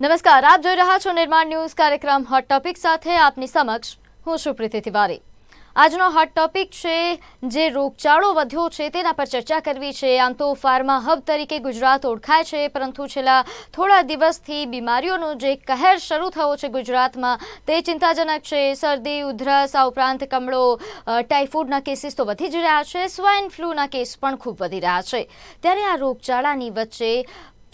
નમસ્કાર, આપ જોઈ રહ્યા છો નિર્માણ ન્યૂઝ કાર્યક્રમ હોટ ટોપિક સાથે આપની સમક્ષ હું છું પ્રીતિ તિવારી. આજનો હોટ ટોપિક છે જે રોગચાળો વધ્યો છે તેના પર ચર્ચા કરવી છે. આમ તો ફાર્મા હબ તરીકે ગુજરાત ઓળખાય છે, પરંતુ છેલ્લા થોડા દિવસથી બીમારીઓનો જે કહેર શરૂ થયો છે ગુજરાતમાં તે ચિંતાજનક છે. શરદી, ઉધરસ, આ ઉપરાંત કમળો ટાઇફોઇડના કેસીસ તો વધી જ રહ્યા છે. સ્વાઇન ફ્લૂના કેસ પણ ખૂબ વધી રહ્યા છે. ત્યારે આ રોગચાળાની વચ્ચે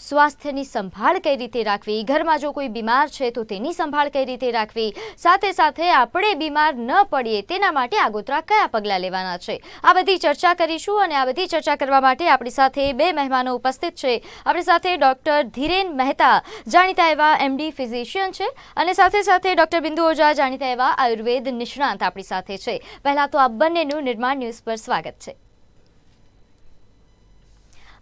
સ્વાસ્થ્યની સંભાળ કઈ રીતે રાખવી? ઘરમાં જો કોઈ બીમાર છે તો તેની સંભાળ કઈ રીતે રાખવી? સાથે સાથે આપણે બીમાર ન પડીએ તેના માટે આગોતરા કયા પગલાં લેવાના છે? આ બધી ચર્ચા કરીશું અને આ બધી ચર્ચા કરવા માટે આપણી સાથે બે મહેમાનો ઉપસ્થિત છે. આપણી સાથે ડૉક્ટર ધીરેન મહેતા, જાણીતા એવા એમડી ફિઝિશિયન છે અને સાથે સાથે ડૉક્ટર બિંદુ ઓઝા, જાણીતા એવા આયુર્વેદ નિષ્ણાંત આપણી સાથે છે. પહેલાં તો આ બંનેનું નિર્માણ ન્યૂઝ પર સ્વાગત છે.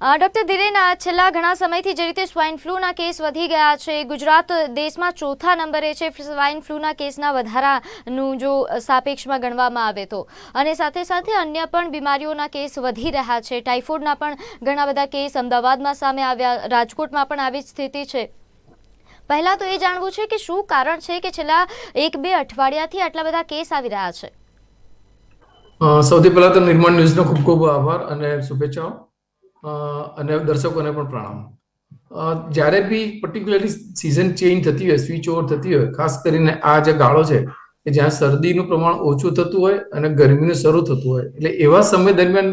ડૉક્ટર ધીરેન છેલ્લા ઘણા સમયથી જે રીતે સ્વાઇન ફ્લૂના કેસ વધી ગયા છે, ગુજરાત દેશમાં ચોથા નંબરે છે, સ્વાઇન ફ્લૂના કેસના વધારાનું જો સાપેક્ષમાં ગણવામાં આવે તો. અને સાથે સાથે અન્ય પણ બીમારીઓના કેસ વધી રહ્યા છે. ટાઇફોઇડના પણ ઘણા બધા કેસ અમદાવાદમાં સામે આવ્યા, રાજકોટમાં પણ આવી જ સ્થિતિ છે. પહેલાં તો એ જાણવું છે કે શું કારણ છે કે છેલ્લા એક બે અઠવાડિયાથી આટલા બધા કેસ આવી રહ્યા છે? સૌથી પહેલા તો નિર્માણ ન્યૂઝનો ખૂબ ખૂબ આભાર અને શુભેચ્છાઓ. અને દર્શકોને પણ પ્રણામ. જ્યારે બી પર્ટિક્યુલરલી સિઝન ચેન્જ થતી હોય સ્વિચ ઓવર થતી હોય, ખાસ કરીને આ જે ગાળો છે, કે જ્યાં શરદીનું પ્રમાણ ઓછું થતું હોય અને ગરમીનું શરૂ થતું હોય, એટલે એવા સમય દરમિયાન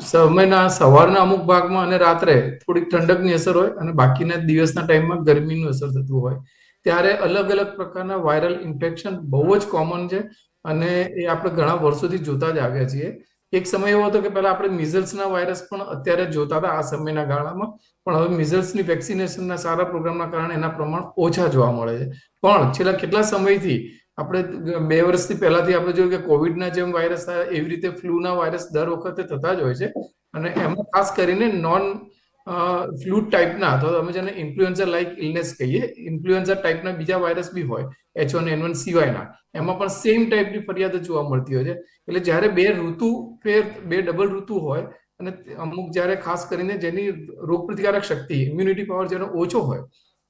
સમયના સવારના અમુક ભાગમાં અને રાત્રે થોડીક ઠંડકની અસર હોય અને બાકીના દિવસના ટાઈમમાં ગરમીનું અસર થતું હોય. ત્યારે અલગ અલગ પ્રકારના વાયરલ ઇન્ફેક્શન બહુ જ કોમન છે અને એ આપણે ઘણા વર્ષોથી જોતા જ આવ્યા છીએ. એક સમય એવો હતો કે પહેલા આપણે મિઝલ્સના વાયરસ પણ અત્યારે જોતા હતા આ સમયના ગાળામાં. પણ હવે મિઝલ્સની વેક્સિનેશનના સારા પ્રોગ્રામના કારણે એના પ્રમાણ ઓછા જોવા મળે છે. પણ છેલ્લા કેટલા સમયથી આપણે બે વર્ષથી પહેલાથી આપણે જોયું કે કોવિડના જેમ વાયરસ એવી રીતે ફ્લૂના વાયરસ દર વખતે થતા જ હોય છે. અને એમાં ખાસ કરીને નોન ફ્લૂ ટાઈપના તો અમે જેને ઇન્ફ્લુએન્ઝા લાઇક ઇલનેસ કહીએ ઇન્ફ્લુએન્ઝા ટાઈપના બીજા વાયરસ બી હોય એચ વન એન વન સિવાયના, એમાં પણ સેમ ટાઈપની ફરિયાદ જોવા મળતી હોય છે. એટલે જ્યારે બે ઋતુ ફેર, બે ડબલ ઋતુ હોય, અને અમુક જ્યારે ખાસ કરીને જેની રોગપ્રતિકારક શક્તિ ઇમ્યુનિટી પાવર જેનો ઓછો હોય,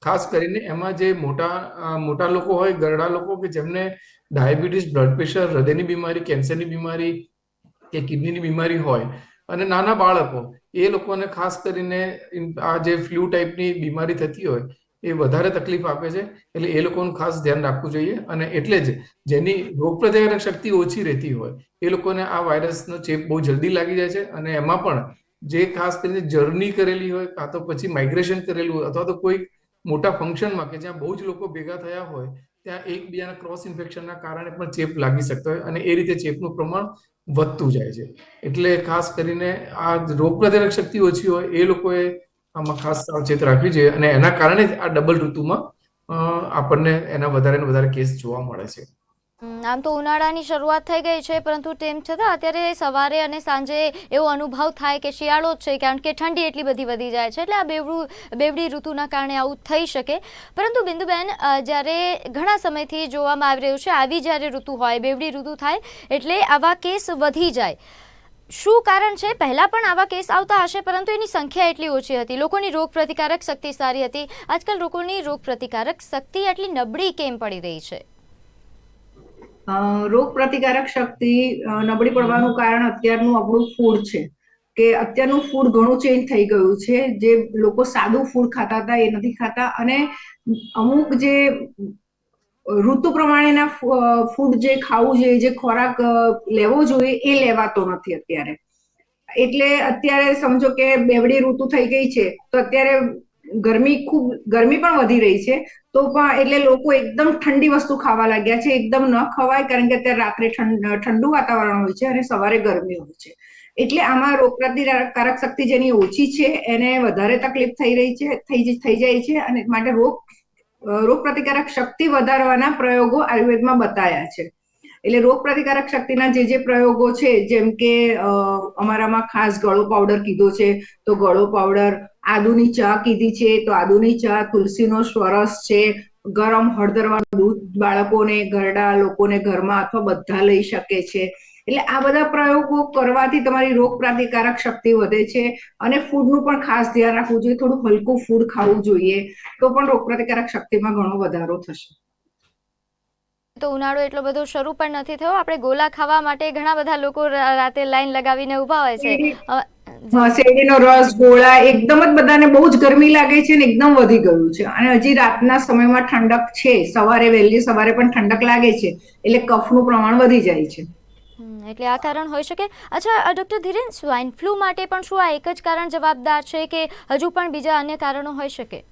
ખાસ કરીને એમાં જે મોટા મોટા લોકો હોય, ગરડા લોકો કે જેમને ડાયાબિટીસ બ્લડ પ્રેશર હૃદયની બીમારી કેન્સરની બીમારી, કે કિડનીની બીમારી હોય અને નાના બાળકો, એ લોકોને ખાસ કરીને આ જે ફ્લૂ ટાઈપની બીમારી થતી હોય, એ વધારે તકલીફ આપે છે. એટલે એ લોકોનું ખાસ ધ્યાન રાખવું જોઈએ. અને એટલે જ જેની રોગપ્રતિકારક શક્તિ ઓછી રહેતી હોય, એ લોકોને આ વાયરસનો ચેપ બહુ જલ્દી લાગી જાય છે. અને એમાં પણ જે ખાસ કરીને જર્ની કરેલી હોય, કાં તો પછી માઇગ્રેશન કરેલું હોય, અથવા તો કોઈ મોટા ફંક્શનમાં કે જ્યાં બહુ જ લોકો ભેગા થયા હોય, ત્યાં એકબીજાના ક્રોસ ઇન્ફેક્શનના કારણે પણ ચેપ લાગી શકતો હોય. અને એ રીતે ચેપનું પ્રમાણ વધતું જાય છે. એટલે ખાસ કરીને આ રોગપ્રતિરક શક્તિ ઓછી હોય એ લોકોએ આમાં ખાસ સાવચેત રાખવી જોઈએ અને એના કારણે જ આ ડબલ ઋતુમાં આપણને એના વધારે ને વધારે કેસ જોવા મળે છે. આમ તો ઉનાળાની શરૂઆત થઈ ગઈ છે, પરંતુ તેમ છતાં અત્યારે સવારે અને સાંજે એવો અનુભવ થાય કે શિયાળો જ છે, કારણ કે ઠંડી એટલી બધી વધી જાય છે, એટલે આ બેવડું, બેવડી ઋતુના કારણે આવું થઈ શકે. પરંતુ બિંદુબેન જ્યારે ઘણા સમયથી જોવામાં આવી રહ્યું છે, આવી જ્યારે ઋતુ હોય, બેવડી ઋતુ થાય, એટલે આવા કેસ વધી જાય. શું કારણ છે? પહેલાં પણ આવા કેસ આવતા હશે, પરંતુ એની સંખ્યા એટલી ઓછી હતી. લોકોની રોગ પ્રતિકારક શક્તિ સારી હતી. આજકાલ લોકોની રોગ પ્રતિકારક શક્તિ એટલી નબળી કેમ પડી રહી છે? રોગ પ્રતિકારક શક્તિ નબળી પડવાનું કારણ અત્યારનું આપણું ફૂડ છે. કે અત્યારનું ફૂડ ઘણું ચેન્જ થઈ ગયું છે. જે લોકો સાદું ફૂડ ખાતા હતા એ નથી ખાતા. અને અમુક જે ઋતુ પ્રમાણેના ફૂડ જે ખાવું જોઈએ જે ખોરાક લેવો જોઈએ એ લેવાતો નથી અત્યારે. એટલે અત્યારે સમજો કે બેવડી ઋતુ થઈ ગઈ છે. તો અત્યારે ગરમી ખૂબ, ગરમી પણ વધી રહી છે. તો પણ એટલે લોકો એકદમ ઠંડી વસ્તુ ખાવા લાગ્યા છે. એકદમ ન ખવાય, કારણ કે અત્યારે રાત્રે ઠંડુ વાતાવરણ હોય છે અને સવારે ગરમી હોય છે. એટલે આમાં રોગ પ્રતિકારક શક્તિ જેની ઓછી છે, એને વધારે તકલીફ થઈ રહી છે, થઈ થઈ જાય છે અને માટે રોગ રોગ પ્રતિકારક શક્તિ વધારવાના પ્રયોગો આયુર્વેદમાં બતાયા છે. એટલે રોગ પ્રતિકારક શક્તિના જે જે પ્રયોગો છે, જેમ કે અમારામાં ખાસ ગળો પાવડર કીધો છે, તો ગળો પાવડર આદુની ચા કીધી છે તો આદુની ચા તુલસીનો સ્વરસ છે. ગરમ હળદરવાળું દૂધ બાળકોને ઘરડા લોકોને ઘરમાં અથવા બધા લઈ શકે છે. એટલે આ બધા પ્રયોગો કરવાથી તમારી રોગ પ્રતિકારક શક્તિ વધે છે અને ફૂડનું પણ ખાસ ધ્યાન રાખવું જોઈએ. થોડું હલકું ફૂડ ખાવું જોઈએ તો પણ રોગ પ્રતિકારક શક્તિમાં ઘણો વધારો થશે. તો ઉનાળો એટલો બધો શરૂ પણ નથી થયો. આપણે ગોલા ખાવા માટે ઘણા બધા લોકો રાતે લાઈન લગાવીને ઊભા હોય છે. શેરડીનો રસ ગોળા એકદમ જ બધાને બહુ જ ગરમી લાગે છે ને એકદમ વધી ગયું છે. અને હજી રાતના સમયમાં ઠંડક છે. સવારે વહેલી સવારે પણ ઠંડક લાગે છે. એટલે કફનું પ્રમાણ વધી જાય છે. એટલે આ કારણ હોઈ શકે. અચ્છા ડોક્ટર ધીરેન સ્વાઇન ફ્લૂ માટે પણ શું આ એક જ કારણ જવાબદાર છે કે હજુ પણ બીજા અન્ય કારણો હોઈ શકે?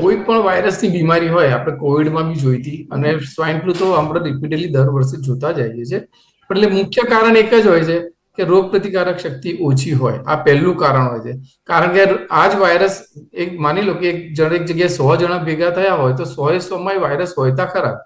કોઈ પણ વાયરસની બીમારી હોય આપણે કોવિડમાં બી જોઈ હતી અને સ્વાઇન ફ્લુ તો આપણે રિપીટેડલી દર વર્ષે જોતા જઈએ છીએ. પણ એટલે મુખ્ય કારણ એક જ હોય છે. કે રોગ પ્રતિકારક શક્તિ ઓછી હોય. આ પહેલું કારણ હોય છે. કારણ કે આ જ વાયરસ એક માની લો કે એક જણ એક જગ્યાએ સો જણા ભેગા થયા હોય તો સો એ સોમાં વાયરસ હોય તા ખરા.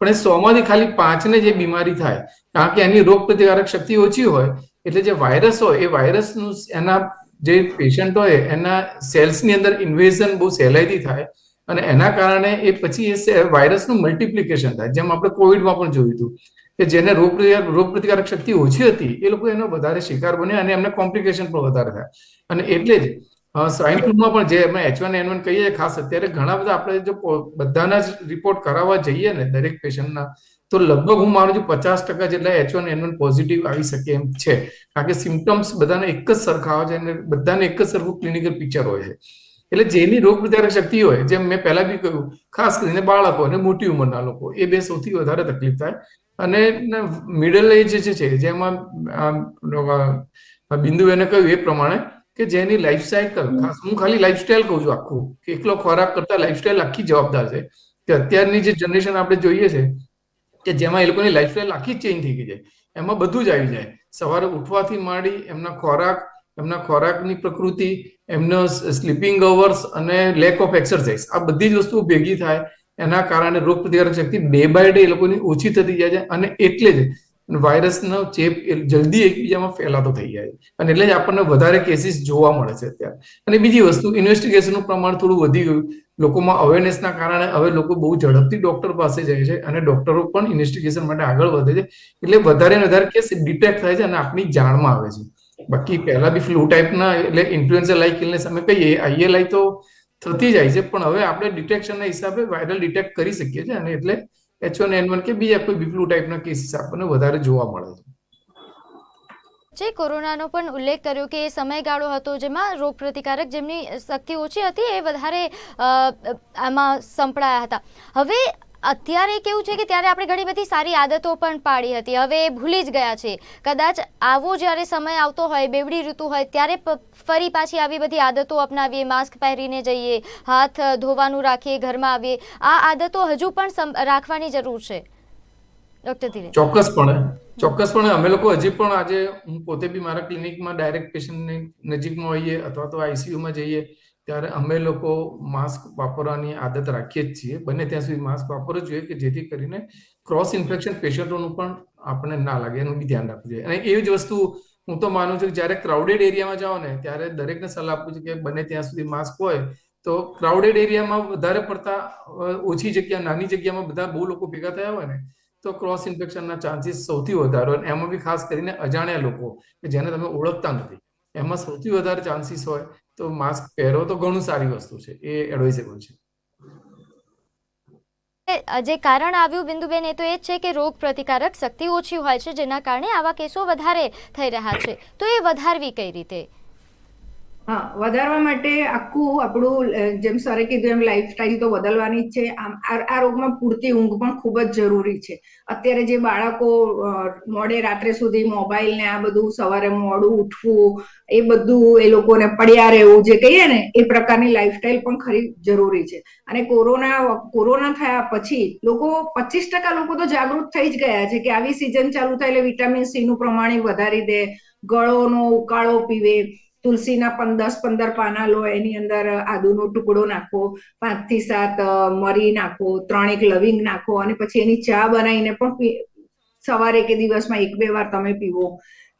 પણ એ સોમાંથી ખાલી પાંચને જે બીમારી થાય, કારણ કે એની રોગ પ્રતિકારક શક્તિ ઓછી હોય, એટલે જે વાયરસ હોય, એ વાયરસનું એના જે પેશન્ટ હોય, એના સેલ્સની અંદર ઇન્વેઝન બહુ સહેલાઈથી થાય અને એના કારણે એ પછી એ વાયરસનું મલ્ટિપ્લિકેશન થાય. જેમ આપણે કોવિડમાં પણ જોયું હતું. કે જેને રોગ રોગ શક્તિ ઓછી હતી, એ લોકો એનો વધારે શિકાર બન્યા અને એમને કોમ્પ્લિકેશન પણ વધારે થયા. અને એટલે જ સ્વાઇન ફ્લૂમાં પણ જે અમે એચ વન એન વન કહીએ, ખાસ અત્યારે ઘણા બધા આપણે જો બધાના જ રિપોર્ટ કરાવવા જઈએ ને દરેક પેશન્ટના તો લગભગ હું માનું છું પચાસ ટકા જેટલા H one N one positive આવી શકે એમ છે. કારણ કે સિમ્ટમ્સ બધાને એક જ સરખા હોય છે અને બધાને એક જ સરખું ક્લિનિકલ પિક્ચર હોય છે. એટલે જેની રોગ શક્તિ હોય, જેમ મેં પહેલા બી કહ્યું, ખાસ કરીને બાળકો અને મોટી ઉંમરના લોકો, એ બે સૌથી વધારે તકલીફ થાય અને મિડલ એજ જે છે, જેમાં બિંદુ એને કહ્યું એ પ્રમાણે કે જેની લાઈફ સાયકલ ખાસ હું ખાલી લાઈફસ્ટાઈલ કહું છું આખું, કે એકલો ખોરાક કરતા લાઈફસ્ટાઈલ આખી જવાબદાર છે. કે અત્યારની જે જનરેશન આપણે જોઈએ છે, કે જેમાં એ લોકોની લાઈફસ્ટાઈલ આખી ચેન્જ થઈ ગઈ છે. એમાં બધું જ આવી જાય. સવારે ઉઠવાથી માંડી, એમના ખોરાક, એમના ખોરાકની પ્રકૃતિ, એમનો સ્લીપિંગ અવર્સ અને લેક ઓફ એક્સરસાઇઝ આ બધી જ વસ્તુઓ ભેગી થાય. એના કારણે રોગ પ્રતિકારક શક્તિ ડે બાય ડે એ લોકોની ઓછી થતી જાય છે અને એટલે જ વાયરસનો ચેપ જલ્દી એકબીજામાં ફેલાતો થઈ જાય છે. અને એટલે જ આપણને વધારે કેસીસ જોવા મળે છે અત્યારે. અને બીજી વસ્તુ ઇન્વેસ્ટિગેશનનું પ્રમાણ થોડું વધી ગયું. લોકોમાં અવેરનેસના કારણે હવે લોકો બહુ ઝડપથી ડોક્ટર પાસે જાય છે અને ડોક્ટરો પણ ઇન્વેસ્ટિગેશન માટે આગળ વધે છે. એટલે વધારે ને વધારે કેસ ડિટેક્ટ થાય છે અને આપણી જાણમાં આવે છે. બાકી પહેલા બી ફ્લૂ ટાઈપના એટલે ઇન્ફ્લુએન્ઝા લાઇક ઇલનેસ અમે કહીએ આઈએલઆઈ તો થતી જાય છે. પણ હવે આપણે ડિટેક્શનના હિસાબે વાયરલ ડિટેક્ટ કરી શકીએ છીએ અને એટલે એચ વન એન વન કે બીજા કોઈ બી ફ્લૂ ટાઈપના કેસીસ આપણને વધારે જોવા મળે છે. જે કોરોનાનો પણ ઉલ્લેખ કર્યો કે એ સમયગાળો હતો જેમાં રોગ પ્રતિકારક જેમની શક્તિ ઓછી હતી એ વધારે આમાં સંપળાયા હતા. હવે અત્યારે કેવું છે કે ત્યારે આપણે ઘણી બધી સારી આદતો પણ પાડી હતી. હવે એ ભૂલી જ ગયા છે. કદાચ આવો જ્યારે સમય આવતો હોય, બેવડી ઋતુ હોય, ત્યારે ફરી પાછી આવી બધી આદતો અપનાવીએ, માસ્ક પહેરીને જઈએ, હાથ ધોવાનું રાખીએ, ઘરમાં આવીએ. આ આદતો હજુ પણ રાખવાની જરૂર છે. ડોક્ટર ચોક્કસપણે. ચોક્કસપણે અમે લોકો હજી પણ આજે, હું પોતે બી મારા ક્લિનિકમાં ડાયરેક્ટ પેશન્ટની નજીકમાં હોઈએ અથવા તો આઈસીયુમાં જઈએ ત્યારે અમે લોકો માસ્ક વાપરવાની આદત રાખીએ જ છીએ. બને ત્યાં સુધી માસ્ક વાપરવું જોઈએ કે જેથી કરીને ક્રોસ ઇન્ફેક્શન પેશન્ટોનું પણ આપણને ના લાગે, એનું બી ધ્યાન રાખવું જોઈએ. અને એવી જ વસ્તુ હું તો માનું છું કે જ્યારે ક્રાઉડેડ એરિયામાં જાઓ ને, ત્યારે દરેકને સલાહ આપું છું કે બને ત્યાં સુધી માસ્ક હોય તો ક્રાઉડેડ એરિયામાં વધારે પડતા ઓછી જગ્યા, નાની જગ્યામાં બધા બહુ લોકો ભેગા થયા હોય ને, તો ક્રોસ ઇન્ફેક્શનના ચાન્સીસ સૌથી વધારે હોય. એમાં બી ખાસ કરીને અજાણ્યા લોકો કે જેને તમે ઓળખતા નથી. એમાં સૌથી વધારે ચાન્સીસ હોય તો માસ્ક પહેરો તો ઘણું સારી વસ્તુ છે. એ એડવાઇઝેબલ છે. જે કારણ આવ્યું બિંદુબેન, એ તો એ જ છે કે રોગ પ્રતિકારક શક્તિ ઓછી હોય છે, જેના કારણે આવા કેસો વધારે થઈ રહ્યા છે. તો એ વધારવી કઈ રીતે? હા, વધારવા માટે આખું આપણું જેમ સરે કીધું એમ લાઈફસ્ટાઈલ તો બદલવાની જ છે. આમ, આ રોગમાં પૂરતી ઊંઘ પણ ખૂબ જ જરૂરી છે. અત્યારે જે બાળકો મોડે રાત્રે સુધી મોબાઈલ ને આ બધું સવારે મોડું ઉઠવું, એ બધું એ લોકોને પડ્યા રહેવું જે કહીએ ને, એ પ્રકારની લાઈફસ્ટાઈલ પણ ખરી જરૂરી છે. અને કોરોના કોરોના થયા પછી લોકો, પચીસ ટકા લોકો તો જાગૃત થઈ જ ગયા છે કે આવી સિઝન ચાલુ થાય એટલે વિટામિન સી નું પ્રમાણ વધારી દે, ગળોનો ઉકાળો પીવે તુલસીના પણ દસ પંદર પાના લો, એની અંદર આદુનો ટુકડો નાખો, પાંચથી સાત મરી નાખો, ત્રણેક લવિંગ નાખો અને પછી એની ચા બનાવીને પણ સવારે કે દિવસમાં એક બે વાર તમે પીવો.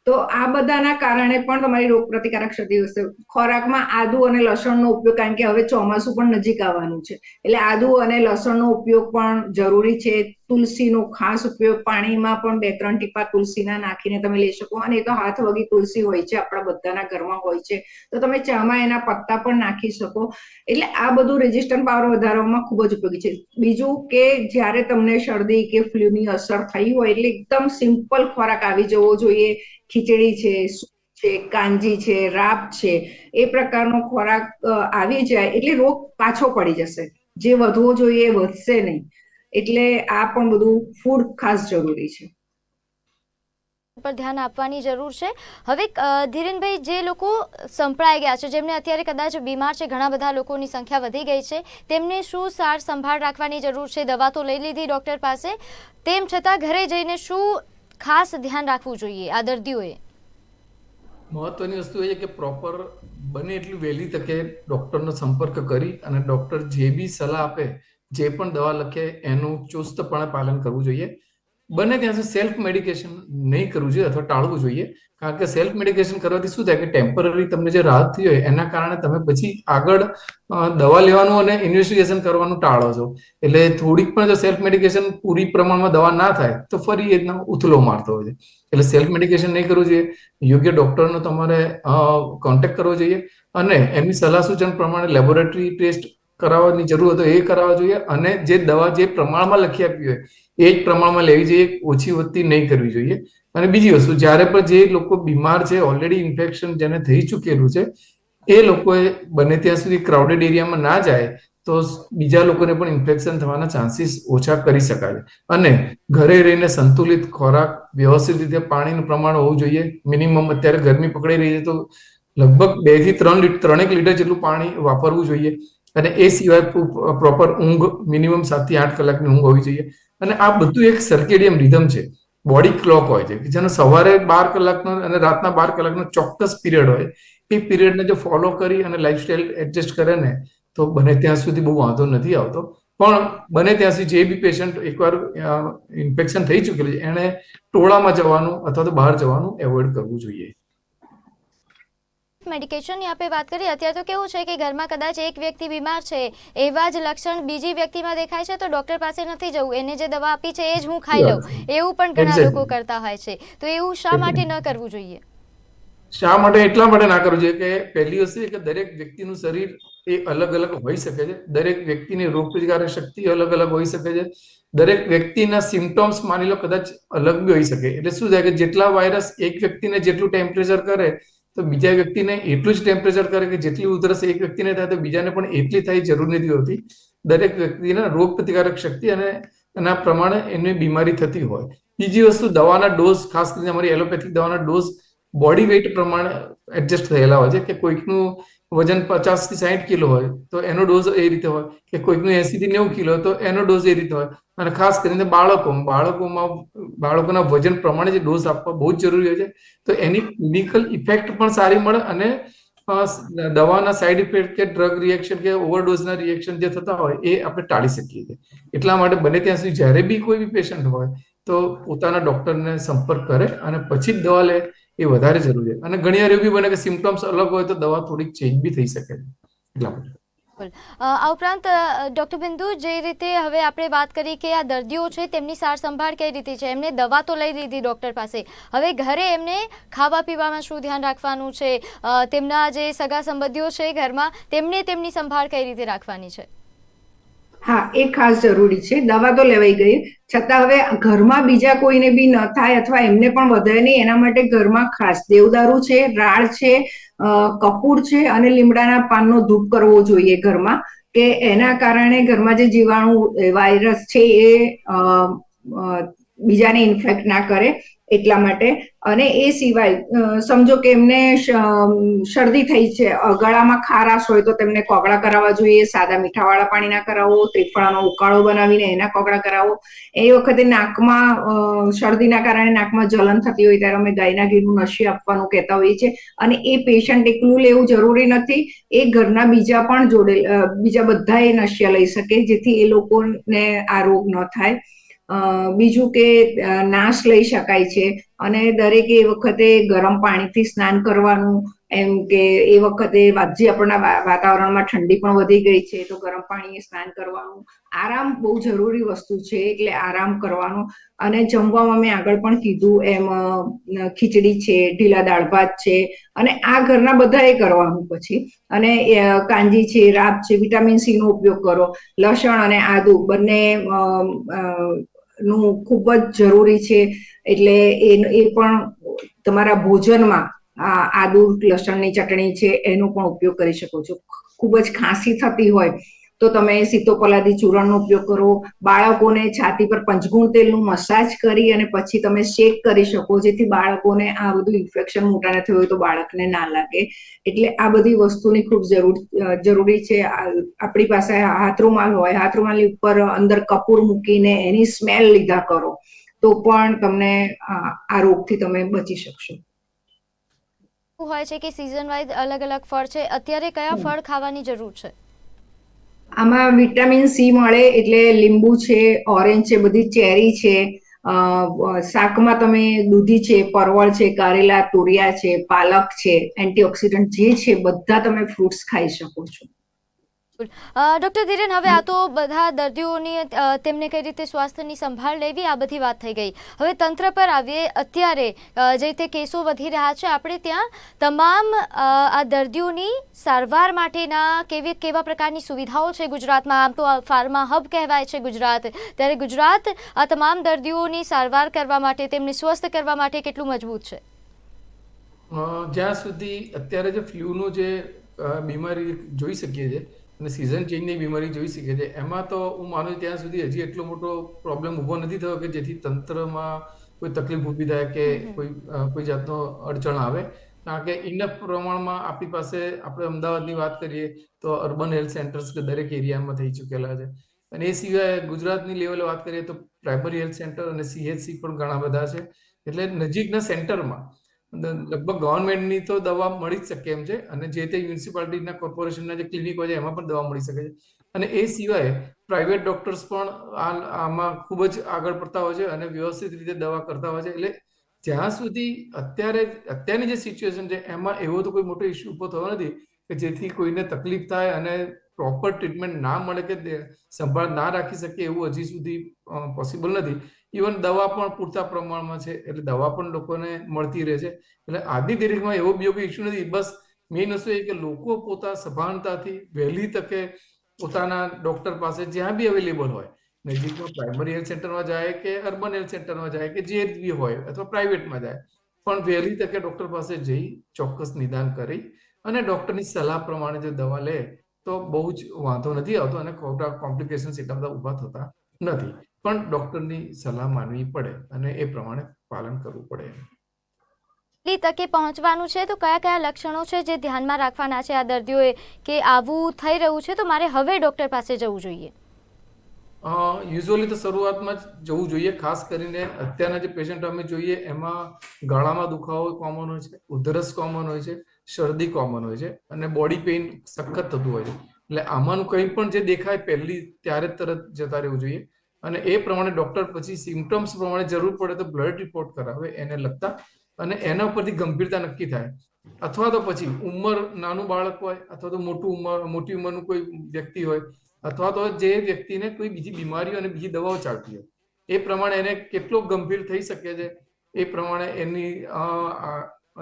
તો આ બધાના કારણે પણ તમારી રોગ પ્રતિકારક શક્તિ વધશે ખોરાકમાં આદુ અને લસણનો ઉપયોગ, કારણ કે હવે ચોમાસું પણ નજીક આવવાનું છે. એટલે આદુ અને લસણનો ઉપયોગ પણ જરૂરી છે. તુલસીનો ખાસ ઉપયોગ પાણીમાં પણ બે ત્રણ ટીપા તુલસીના નાખીને તમે લઈ શકો. અને એક હાથ વગી તુલસી હોય છે, આપણા બધાના ઘરમાં હોય છે. તો તમે ચામાં એના પત્તા પણ નાખી શકો. એટલે આ બધું રેઝિસ્ટન્ટ પાવર વધારવામાં ખૂબ જ ઉપયોગી છે. બીજું કે જ્યારે તમને શરદી કે ફ્લૂની અસર થઈ હોય, એટલે એકદમ સિમ્પલ ખોરાક આવી જવો જોઈએ. ખીચડી છે છે, કાંજી છે રાબ છે, એ પ્રકારનો ખોરાક આવી જાય એટલે રોગ પાછો પડી જશે. જે વધવો જોઈએ વધશે નહીં. એટલે આ પણ બધું ફૂડ ખાસ જરૂરી છે. પર ધ્યાન આપવાની જરૂર છે. હવે ધીરેનભાઈ જે લોકો સંપળાઈ ગયા છે જેમને અત્યારે કદાચ બીમાર છે ઘણા બધા લોકોની સંખ્યા વધી ગઈ છે તેમને શું સાર સંભાળ રાખવાની જરૂર છે? દવા તો લઈ લીધી ડૉક્ટર પાસે. તેમ છતાં ઘરે જઈને શું ખાસ ધ્યાન રાખવું જોઈએ આ દર્દીઓએ? મહત્વની વસ્તુ એ છે કે પ્રોપર બને એટલી વહેલી તકે ડૉક્ટરનો સંપર્ક કરી અને ડૉક્ટર જે બી સલાહ આપે જે પણ દવા લખે એનું ચુસ્તપણે પાલન કરવું જોઈએ. બને ત્યાં સુધી સેલ્ફ મેડિકેશન નહીં કરવું જોઈએ અથવા ટાળવું જોઈએ. કારણ કે સેલ્ફ મેડિકેશન કરવાથી શું થાય કે ટેમ્પરરી તમને જે રાહત થઈ હોય એના કારણે તમે પછી આગળ દવા લેવાનું અને ઇન્વેસ્ટિગેશન કરવાનું ટાળો છો. એટલે થોડીક પણ જો સેલ્ફ મેડિકેશન પૂરી પ્રમાણમાં દવા ના થાય તો ફરી એ રીતના ઉથલો મારતો હોય છે. એટલે સેલ્ફ મેડિકેશન નહીં કરવું જોઈએ. યોગ્ય ડોક્ટરનો તમારે કોન્ટેક્ટ કરવો જોઈએ. અને એમની સલાહ સૂચન પ્રમાણે લેબોરેટરી ટેસ્ટ કરાવવાની જરૂર હોય તો એ કરાવવા જોઈએ અને જે દવા જે પ્રમાણમાં લખી આપી હોય, એ જ પ્રમાણમાં લેવી જોઈએ, ઓછી વધતી નહીં કરવી જોઈએ. અને બીજી વસ્તુ, જ્યારે પણ જે લોકો બીમાર છે ઓલરેડી ઇન્ફેક્શન જેને થઈ ચૂકેલું છે, એ લોકોએ બને ત્યાં સુધી ક્રાઉડેડ એરિયામાં ના જાય, તો બીજા લોકોને પણ ઇન્ફેક્શન થવાના ચાન્સીસ ઓછા કરી શકાય. અને ઘરે રહીને સંતુલિત ખોરાક વ્યવસ્થિત રીતે પાણીનું પ્રમાણ હોવું જોઈએ. મિનિમમ અત્યારે ગરમી પકડી રહી છે, તો લગભગ બેથી ત્રણ ત્રણેક લીટર જેટલું પાણી વાપરવું જોઈએ. અને એ સિવાય પ્રોપર ઊંઘ મિનિમમ સાતથી આઠ કલાકની ઊંઘ હોવી જોઈએ. અને આ બધું એક સર્કેડિયમ રિધમ છે. બોડી ક્લોક હોય છે, કે જેનો સવારે બાર કલાકનો અને રાતના બાર કલાકનો ચોક્કસ પીરિયડ હોય, એ પીરિયડને જો ફોલો કરી અને લાઈફસ્ટાઈલ એડજસ્ટ કરે ને, તો બને ત્યાં સુધી બહુ વાંધો નથી આવતો. પણ બને ત્યાં સુધી જે બી પેશન્ટ એકવાર ઇન્ફેક્શન થઈ ચૂકેલું છે, એણે ટોળામાં જવાનું અથવા તો બહાર જવાનું એવોઇડ કરવું જોઈએ. મેડિકેશનની આપણે વાત કરીએ અત્યારે તો કેવું છે કે ઘરમાં કદાચ એક વ્યક્તિ બીમાર છે એવા જ લક્ષણ બીજી વ્યક્તિમાં દેખાય છે તો ડૉક્ટર પાસે નથી જવું. એને જે દવા આપી છે એ જ હું ખાઈ લઉં. એવું પણ ઘણા લોકો કરતા હોય છે. તો એવું શા માટે ન કરવું જોઈએ? શા માટે? એટલા માટે ના કરવું જોઈએ કે પહેલી વસ્તુ કે દરેક વ્યક્તિનું શરીર એ અલગ અલગ હોઈ શકે છે. દરેક વ્યક્તિની રોગ પ્રતિકારક શક્તિ અલગ અલગ હોઈ શકે છે. દરેક વ્યક્તિના સિમ્ટોમ્સ માની લો કદાચ અલગ બી હોઈ શકે. એટલે શું થાય કે જેટલા વાયરસ એક વ્યક્તિને જેટલું ટેમ્પરેચર કરે તો બીજા વ્યક્તિને એટલું જ ટેમ્પરેચર કરે કે જેટલી ઉધરસ એક વ્યક્તિને થાય તો બીજાને પણ એટલી થાય જરૂર નથી હોતી. દરેક વ્યક્તિના રોગ પ્રતિકારક શક્તિ અને એના પ્રમાણે એની બીમારી થતી હોય. બીજી વસ્તુ, દવાના ડોઝ ખાસ કરીને અમારી એલોપેથિક દવાના ડોઝ બોડી વેઇટ પ્રમાણે એડજસ્ટ થયેલા હોય છે કે કોઈકનું વજન પચાસથી સાહીઠ કિલો હોય, તો એનો ડોઝ એ રીતે હોય. કે કોઈકનું એસી થી નેવું કિલો તો એનો ડોઝ એ રીતે હોય. અને ખાસ કરીને બાળકો બાળકોમાં, બાળકોના વજન પ્રમાણે જે ડોઝ આપવા બહુ જ જરૂરી હોય છે. તો એની ક્લિનિકલ ઇફેક્ટ પણ સારી મળે અને દવાના સાઈડ ઇફેક્ટ કે ડ્રગ રિએક્શન કે ઓવરડોઝના રિએક્શન જે થતા હોય, એ આપણે ટાળી શકીએ છીએ. એટલા માટે બને ત્યાં સુધી જ્યારે બી કોઈ બી પેશન્ટ હોય, તો પોતાના ડોક્ટરને સંપર્ક કરે અને પછી જ દવા લે. એ વધારે જરૂરી અને ઘણી વાર એવું બી બને કે સિમ્ટમ્સ અલગ હોય તો દવા થોડીક ચેન્જ બી થઈ શકે. એટલા આ ઉપરાંત ડૉક્ટર બિંદુ જે રીતે હવે આપણે વાત કરી કે આ દર્દીઓ છે તેમની સાર સંભાળ કઈ રીતે છે? એમને દવા તો લઈ લીધી ડૉક્ટર પાસે. હવે ઘરે એમને ખાવા પીવામાં શું ધ્યાન રાખવાનું છે? તેમના જે સગા સંબંધીઓ છે ઘરમાં, તેમને તેમની સંભાળ કઈ રીતે રાખવાની છે? હા, એ ખાસ જરૂરી છે. દવા તો લેવાઈ ગઈ. છતાં હવે ઘરમાં બીજા કોઈને બી ન થાય અથવા એમને પણ વધે નહીં, એના માટે ઘરમાં ખાસ દેવદારુ છે, રાળ છે કપૂર છે અને લીમડાના પાનનો ધૂપ કરવો જોઈએ ઘરમાં કે એના કારણે ઘરમાં જે જીવાણુ વાયરસ છે એ બીજાને ઇન્ફેક્ટ ના કરે. એટલા માટે. અને એ સિવાય સમજો કે એમને શરદી થઈ છે ગળામાં ખારાશ હોય તો તેમને કોગળા કરાવવા જોઈએ, સાદા મીઠાવાળા પાણીના કરાવો, ત્રિફળાનો ઉકાળો બનાવીને એના કોગળા કરાવો. એ વખતે નાકમાં શરદીના કારણે નાકમાં જલન થતી હોય ત્યારે અમે ગાયના ઘીનું નશી આપવાનું કહેતા હોઈએ છીએ. અને એ પેશન્ટ એકલું લેવું જરૂરી નથી. એ ઘરના બીજા પણ જોડે બીજા બધા એ નશિયા લઈ શકે, જેથી એ લોકોને આ રોગ ન થાય. બીજું કે નાશ લઈ શકાય છે. અને દરેકે એ વખતે ગરમ પાણીથી સ્નાન કરવાનું, એમ કે એ વખતે જે આપણા વાતાવરણમાં ઠંડી પણ વધી ગઈ છે, તો ગરમ પાણીએ સ્નાન કરવાનું. આરામ બહુ જરૂરી વસ્તુ છે, એટલે આરામ કરવાનો. અને જમવામાં મેં આગળ પણ કીધું એમ ખીચડી છે, ઢીલા દાળ ભાત છે, અને આ ઘરના બધાએ કરવાનું પછી. અને કાંજી છે, રાબ છે, વિટામિન સી નો ઉપયોગ કરો. લસણ અને આદુ બંને નું ખૂબ જ જરૂરી છે. એટલે એ એ પણ તમારા ભોજનમાં આદુ લસણની ચટણી છે, એનો પણ ઉપયોગ કરી શકો છો. ખૂબ જ ખાંસી થતી હોય તો તમે સીતોપલાદી ચૂરણનો ઉપયોગ કરો. બાળકોને છાતી પર પંચગુણ તેલનું મસાજ કરી અને પછી તમે શેક કરી શકો. જેથી બાળકોને આ બધું ઇન્ફેક્શન મોટાને થયું હોય તો બાળકને ના લાગે. એટલે આ બધી વસ્તુની ખૂબ જરૂર જરૂરી છે. આપણી પાસે હાથ રૂમાલ હોય હાથ રૂમાલની ઉપર અંદર કપૂર મૂકીને એની સ્મેલ લીધા કરો. તો પણ તમને આ આ રોગથી તમે બચી શકશો. શું હોય છે કે સિઝન વાઇઝ અલગ અલગ ફળ છે? અત્યારે કયા ફળ ખાવાની જરૂર છે? આમાં વિટામિન સી મળે એટલે લીંબુ છે ઓરેન્જ છે, બધી ચેરી છે. શાકમાં તમે દૂધી છે, પરવળ છે, કારેલા તુરિયા છે, પાલક છે, એન્ટીઓક્સિડન્ટ જે છે, બધા તમે ફ્રૂટ્સ ખાઈ શકો છો. ડૉક્ટર ધીરેન હવે આ તો બધા દર્દીઓની તેમને કઈ રીતે સ્વાસ્થ્યની સંભાળ લેવી આ બધી વાત થઈ ગઈ. હવે તંત્ર પર આવીએ. અત્યારે જે રીતે કેસો વધી રહ્યા છે આપણે ત્યાં તમામ આ દર્દીઓની સારવાર માટેના કેવી કેવા પ્રકારની સુવિધાઓ છે ગુજરાતમાં? આમ તો ફાર્મા હબ કહેવાય છે ગુજરાત. ત્યારે ગુજરાત આ તમામ દર્દીઓની સારવાર કરવા માટે તેમને સ્વસ્થ કરવા માટે કેટલું મજબૂત છે? જ્યાં સુધી અત્યારે જે ફ્લૂનું જે બીમારી જોઈ શકીએ છીએ અને સિઝન ચેન્જની બીમારી જોઈ શકે છે. એમાં તો હું માનું છું ત્યાં સુધી હજી એટલો મોટો પ્રોબ્લેમ ઊભો નથી થયો કે જેથી તંત્રમાં કોઈ તકલીફ ઊભી થાય કે કોઈ કોઈ જાતનો અડચણ આવે. કારણ કે ઇનફ પ્રમાણમાં આપણી પાસે આપણે અમદાવાદની વાત કરીએ તો અર્બન હેલ્થ સેન્ટર્સ કે દરેક એરિયામાં થઈ ચૂકેલા છે. અને એ સિવાય ગુજરાતની લેવલે વાત કરીએ તો પ્રાઇમરી હેલ્થ સેન્ટર અને સીએચસી પણ ઘણા બધા છે. એટલે નજીકના સેન્ટરમાં લગભગ ગવર્મેન્ટની તો દવા મળી જ શકે એમ છે. અને જે તે મ્યુનિસિપાલિટીના કોર્પોરેશનના જે ક્લિનિક છે, એમાં પણ દવા મળી શકે છે. અને એ સિવાય પ્રાઇવેટ ડોક્ટર્સ પણ આમાં ખૂબ જ આગળ પડતા હોય છે અને વ્યવસ્થિત રીતે દવા કરતા હોય છે. એટલે જ્યાં સુધી અત્યારે, અત્યારની જે સિચ્યુએશન છે, એમાં એવો તો કોઈ મોટો ઇસ્યુ ઊભો થયો નથી કે જેથી કોઈને તકલીફ થાય અને પ્રોપર ટ્રીટમેન્ટ ના મળે કે સંભાળ ના રાખી શકે એવું હજી સુધી પોસિબલ નથી. ઇવન દવા પણ પૂરતા પ્રમાણમાં છે, એટલે દવા પણ લોકોને મળતી રહે છે. એટલે આજની તારીખમાં એવો બીજો કોઈ ઇસ્યુ નથી. બસ મેઇન વસ્તુ એ કે લોકો પોતા સભાનતાથી વહેલી તકે પોતાના ડોક્ટર પાસે જ્યાં બી અવેલેબલ હોય. નજીકમાં પ્રાઇમરી હેલ્થ સેન્ટરમાં જાય કે અર્બન હેલ્થ સેન્ટરમાં જાય કે જે બી હોય અથવા પ્રાઇવેટમાં જાય. પણ વહેલી તકે ડોક્ટર પાસે જઈ ચોક્કસ નિદાન કરી અને ડોક્ટરની સલાહ પ્રમાણે જો દવા લે તો બહુ જ વાંધો નથી. આવતો અને ખોટા કોમ્પ્લિકેશન્સ એટલા બધા ઊભા થતા નથી. પણ ડોક્ટરની સલાહ માનવી પડે અને એ પ્રમાણે પાલન કરવું પડે. કેટલી તકે પહોંચવાનું છે તો કયા કયા લક્ષણો છે જે ધ્યાનમાં રાખવાના છે આ દર્દીઓએ? કે આવું થઈ રહ્યું છે તો મારે હવે ડૉક્ટર પાસે જવું જોઈએ. યુઝ્યુઅલી તો શરૂઆતમાં જ જવું જોઈએ, ખાસ કરીને અત્યારના જે પેશન્ટ અમે જોઈએ, એમાં ગાળામાં દુખાવો કોમન હોય છે, ઉધરસ કોમન હોય છે, શરદી કોમન હોય છે અને બોડી પેઇન સખત થતું હોય છે. એટલે આમાંનું કંઈ પણ જે દેખાય પહેલી ત્યારે તરત જતા રહેવું જોઈએ અને એ પ્રમાણે ડોક્ટર પછી સિમ્ટમ્સ પ્રમાણે જરૂર પડે તો બ્લડ રિપોર્ટ કરાવે, એને લગતા અને એના ઉપરથી ગંભીરતા નક્કી થાય. અથવા તો પછી ઉંમર નાનું બાળક હોય અથવા તો મોટું ઉંમર, મોટી ઉંમરનું કોઈ વ્યક્તિ હોય અથવા તો જે વ્યક્તિને કોઈ બીજી બીમારીઓ અને બીજી દવાઓ ચાલતી હોય, એ પ્રમાણે એને કેટલો ગંભીર થઈ શકે છે, એ પ્રમાણે એની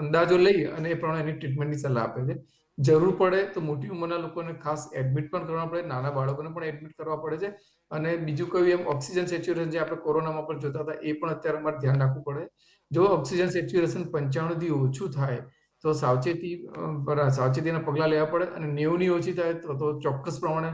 અંદાજો લઈ અને એ પ્રમાણે એની ટ્રીટમેન્ટની સલાહ આપે છે. જરૂર પડે તો મોટી ઉંમરના લોકોને ખાસ એડમિટ પણ કરવા પડે, નાના બાળકોને પણ એડમિટ કરવા પડે છે અને બીજું કયું એમ ઓક્સિજન સેચ્યુરેશન જે આપણે કોરોનામાં પણ જોતા હતા, એ પણ અત્યારે અમારે ધ્યાન રાખવું પડે. જો ઓક્સિજન સેચ્યુરેશન પંચાણુંથી ઓછું થાય તો સાવચેતી સાવચેતીના પગલાં લેવા પડે અને નેવની ઓછી થાય તો ચોક્કસ પ્રમાણે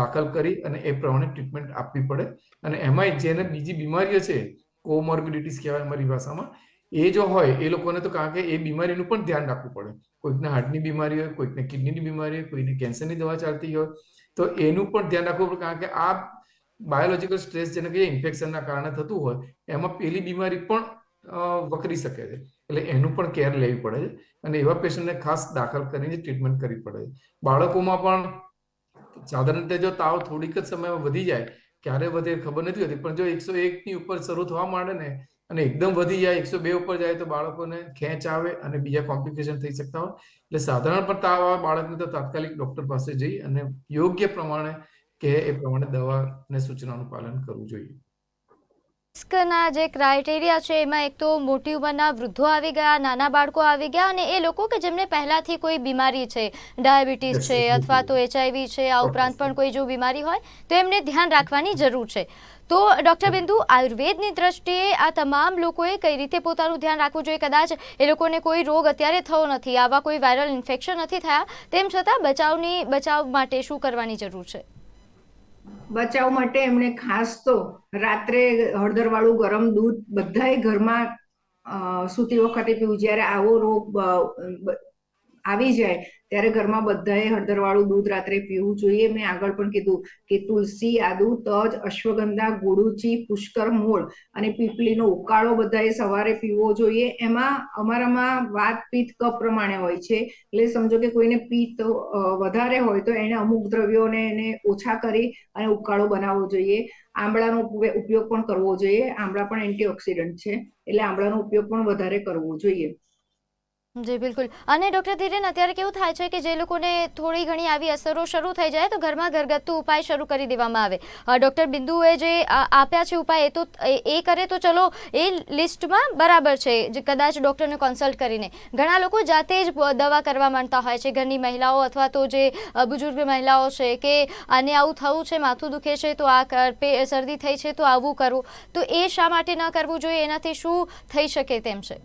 દાખલ કરી અને એ પ્રમાણે ટ્રીટમેન્ટ આપવી પડે. અને એમાંય જેને બીજી બીમારીઓ છે કોમોર્બિડિટીસ કહેવાય અમારી ભાષામાં, એ જો હોય, એ લોકોને તો કારણ કે એ બીમારીનું પણ ધ્યાન રાખવું પડે. કોઈકને હાર્ટની બીમારી હોય, કોઈકને કિડનીની બીમારી હોય, કોઈને કેન્સરની દવા ચાલતી હોય, તો એનું પણ ધ્યાન રાખવું પડે કારણ કે આ બાયોલોજીકલ સ્ટ્રેસ જેને કહીએ ઇન્ફેક્શનના કારણે થતું હોય, એમાં પેલી બીમારી પણ વકરી શકે છે. એટલે એનું પણ કેર લેવી પડે છે અને એવા પેશન્ટને ખાસ દાખલ કરીને ટ્રીટમેન્ટ કરવી પડે. છે બાળકોમાં પણ સાધારણ રીતે જો તાવ થોડીક જ સમયમાં વધી જાય, ક્યારે વધે ખબર નથી હોતી. પણ જો એકસો એકની ઉપર શરૂ થવા માંડે ને અને એકદમ વધી જાય, એકસો બે ઉપર જાય તો બાળકોને ખેંચ આવે અને બીજા કોમ્પ્લિકેશન થઈ શકતા હોય. એટલે સાધારણ પણ તાવ આવે, બાળકને તો તાત્કાલિક ડોક્ટર પાસે જઈ અને યોગ્ય પ્રમાણે કે એ પ્રમાણે દવા અને સૂચનાનું પાલન કરવું જોઈએ. રિસ્કના જે ક્રાઇટેરિયા છે એમાં એક તો મોટી ઉંમરના વૃદ્ધો આવી ગયા નાના બાળકો આવી ગયા અને એ લોકો કે જેમને પહેલાથી કોઈ બીમારી છે ડાયાબિટીસ છે અથવા તો એચઆઈવી છે આ ઉપરાંત પણ કોઈ જો બીમારી હોય તો એમને ધ્યાન રાખવાની જરૂર છે. તો ડૉક્ટર બિંદુ આયુર્વેદની દ્રષ્ટિએ આ તમામ લોકોએ કઈ રીતે પોતાનું ધ્યાન રાખવું જોઈએ? કદાચ એ લોકોને કોઈ રોગ અત્યારે થયો નથી આવા કોઈ વાયરલ ઇન્ફેક્શન નથી થયા તેમ છતાં બચાવની બચાવ માટે શું કરવાની જરૂર છે? બચાવ માટે એમણે ખાસ તો રાત્રે હળદર વાળું ગરમ દૂધ બધાય ઘરમાં સૂતી વખતે પીવું. જ્યારે આવો રોગ આવી જાય, ત્યારે ઘરમાં બધાએ હળદર વાળું દૂધ રાત્રે પીવું જોઈએ. મેં આગળ પણ કીધું કે તુલસી, આદુ, તજ, અશ્વગંધા, ગુડુચી, પુષ્કર, મૂળ અને પીપળીનો ઉકાળો બધાએ સવારે પીવો જોઈએ. એમાં અમારામાં વાત પિત્ત કપ પ્રમાણે હોય છે. એટલે સમજો કે કોઈને પિત્ત વધારે હોય તો એને અમુક દ્રવ્યોને એને ઓછા કરી અને ઉકાળો બનાવવો જોઈએ. આંબળાનો ઉપયોગ પણ કરવો જોઈએ. આંબળા પણ એન્ટીઓક્સિડન્ટ છે. એટલે આંબળાનો ઉપયોગ પણ વધારે કરવો જોઈએ. જી, બિલકુલ. અને ડૉક્ટર ધીરેન, અત્યારે કેવું થાય છે કે જે લોકોને થોડી ઘણી આવી અસરો શરૂ થઈ જાય તો ઘરમાં ઘરગથ્થુ ઉપાય શરૂ કરી દેવામાં આવે. ડૉક્ટર બિંદુએ જે આપ્યા છે ઉપાય એ તો એ કરે તો ચલો એ લિસ્ટમાં બરાબર છે, જે કદાચ ડૉક્ટરને કન્સલ્ટ કરીને. ઘણા લોકો જાતે જ દવા કરવા માંગતા હોય છે, ઘરની મહિલાઓ અથવા તો જે બુજુર્ગ મહિલાઓ છે કે આને આવું થયું છે, માથું દુખે છે, તો આ શરદી થઈ છે, તો આવું કરવું. તો એ શા માટે ન કરવું જોઈએ? એનાથી શું થઈ શકે તેમ છે?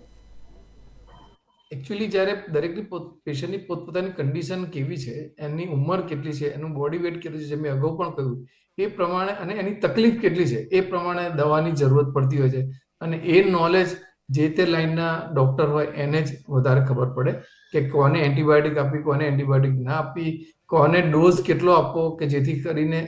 એકચ્યુઅલી જ્યારે દરેકની પેશન્ટની પોતપોતાની કન્ડિશન કેવી છે, એની ઉંમર કેટલી છે, એનું બોડી વેટ કેટલું છે જે મેં અગાઉ પણ કહ્યું, એ પ્રમાણે અને એની તકલીફ કેટલી છે, એ પ્રમાણે દવાની જરૂરત પડતી હોય છે. અને એ નોલેજ જે તે લાઈનના ડોક્ટર હોય, એને જ વધારે ખબર પડે કે કોને એન્ટીબાયોટિક આપવી કોને એન્ટીબાયોટિક ના આપવી કોને ડોઝ કેટલો આપવો, કે જેથી કરીને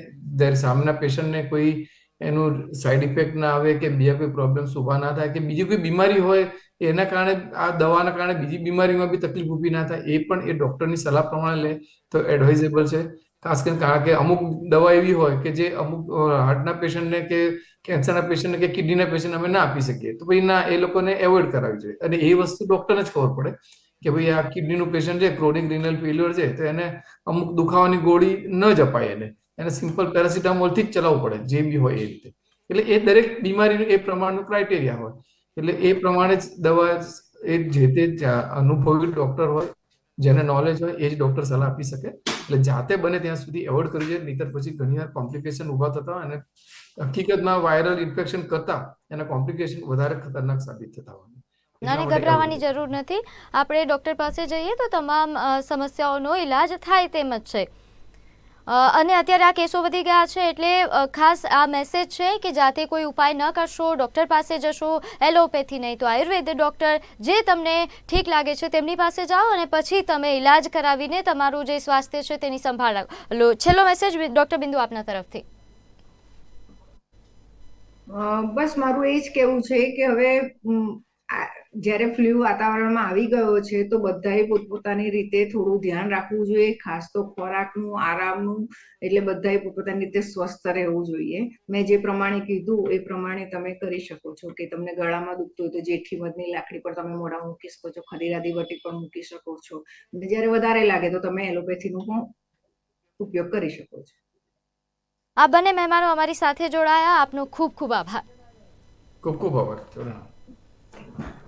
સામના પેશન્ટને કોઈ એનું સાઈડ ઇફેક્ટ ના આવે, કે બીજા કોઈ પ્રોબ્લેમ્સ ઊભા ના થાય, કે બીજી કોઈ બીમારી હોય એના કારણે આ દવાના કારણે બીજી બીમારીમાં બી તકલીફ ઊભી ના થાય, એ પણ એ ડૉક્ટરની સલાહ પ્રમાણે લે, તો એડવાઇઝેબલ છે. ખાસ કરીને કારણ કે અમુક દવા એવી હોય કે જે અમુક હાર્ટના પેશન્ટને કે કેન્સરના પેશન્ટને કે કિડનીના પેશન્ટ અમે ના આપી શકીએ, તો ભાઈ ના, એ લોકોને એવોઇડ કરાવવી જોઈએ. અને એ વસ્તુ ડૉક્ટરને જ ખબર પડે કે ભાઈ આ કિડનીનું પેશન્ટ છે ક્રોનિક રિનલ ફેલ્યુઅર છે, તો એને અમુક દુખાવાની ગોળી ન જ અપાય એને એને સિમ્પલ પેરાસિટામોલથી જ ચલાવવું પડે, જે બી હોય એ રીતે. એટલે એ દરેક બીમારીનું એ પ્રમાણનું ક્રાઇટેરિયા હોય. એટલે એ પ્રમાણે જ દવા એ જે તે અનુભવી ડોક્ટર હોય જેને નોલેજ હોય એ જ ડોક્ટર સલાહ આપી શકે. એટલે જાતે બને ત્યાં સુધી એવોર્ડ કરવી જોઈએ નહીતર પછી ઘણીવાર કોમ્પ્લિકેશન ઊભા થતા હોય અને હકીકતમાં વાયરલ ઇન્ફેક્શન કરતા એના કોમ્પ્લિકેશન વધારે ખતરનાક સાબિત થતા હોય. નાની ગભરાવાની જરૂર નથી. આપણે ડૉક્ટર પાસે જઈએ તો તમામ સમસ્યાઓનો ઈલાજ થાય તેમ જ છે. અને અત્યારે આ કેસો વધી ગયા છે એટલે ખાસ આ મેસેજ છે કે જાતે કોઈ ઉપાય ન કરશો ડૉક્ટર પાસે જશો એલોપેથી નહીં તો આયુર્વેદ ડૉક્ટર જે તમને ઠીક લાગે છે તેમની પાસે જાઓ અને પછી તમે ઈલાજ કરાવીને તમારું જે સ્વાસ્થ્ય છે તેની સંભાળ લો, છેલ્લો મેસેજ ડૉક્ટર બિંદુ આપના તરફથી. બસ મારું એ જ કહેવું છે કે હવે જ્યારે ફ્લૂ વાતાવરણમાં આવી ગયો છે તો બધાએ પોતપોતાની રીતે થોડું ધ્યાન રાખવું જોઈએ ખાસ તો ખોરાકનું આરામનું એટલે બધાએ પોતપોતાની રીતે સ્વસ્થ રહેવું જોઈએ. મેં જે પ્રમાણે કીધું એ પ્રમાણે તમે કરી શકો છો કે તમને ગળામાં દુખતું હોય તો જેઠી મધની લાકડી પર તમે મોઢા મૂકી શકો છો ખરીરાદી વટી પણ મૂકી શકો છો. અને જ્યારે વધારે લાગે તો તમે એલોપેથીનો પણ ઉપયોગ કરી શકો છો. આ બંને મહેમાનો અમારી સાથે જોડાયા. આપનો ખૂબ ખૂબ આભાર. ખૂબ ખૂબ આભાર.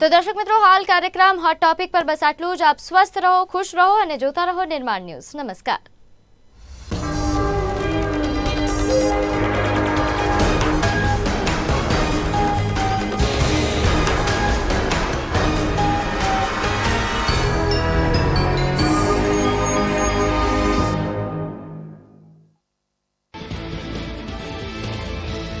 તો દર્શક મિત્રો, હાલ કાર્યક્રમ હોટ ટોપિક પર બસ આટલું જ. આપ સ્વસ્થ રહો, ખુશ રહો અને જોતા રહો નિર્માણ ન્યૂઝ. નમસ્કાર.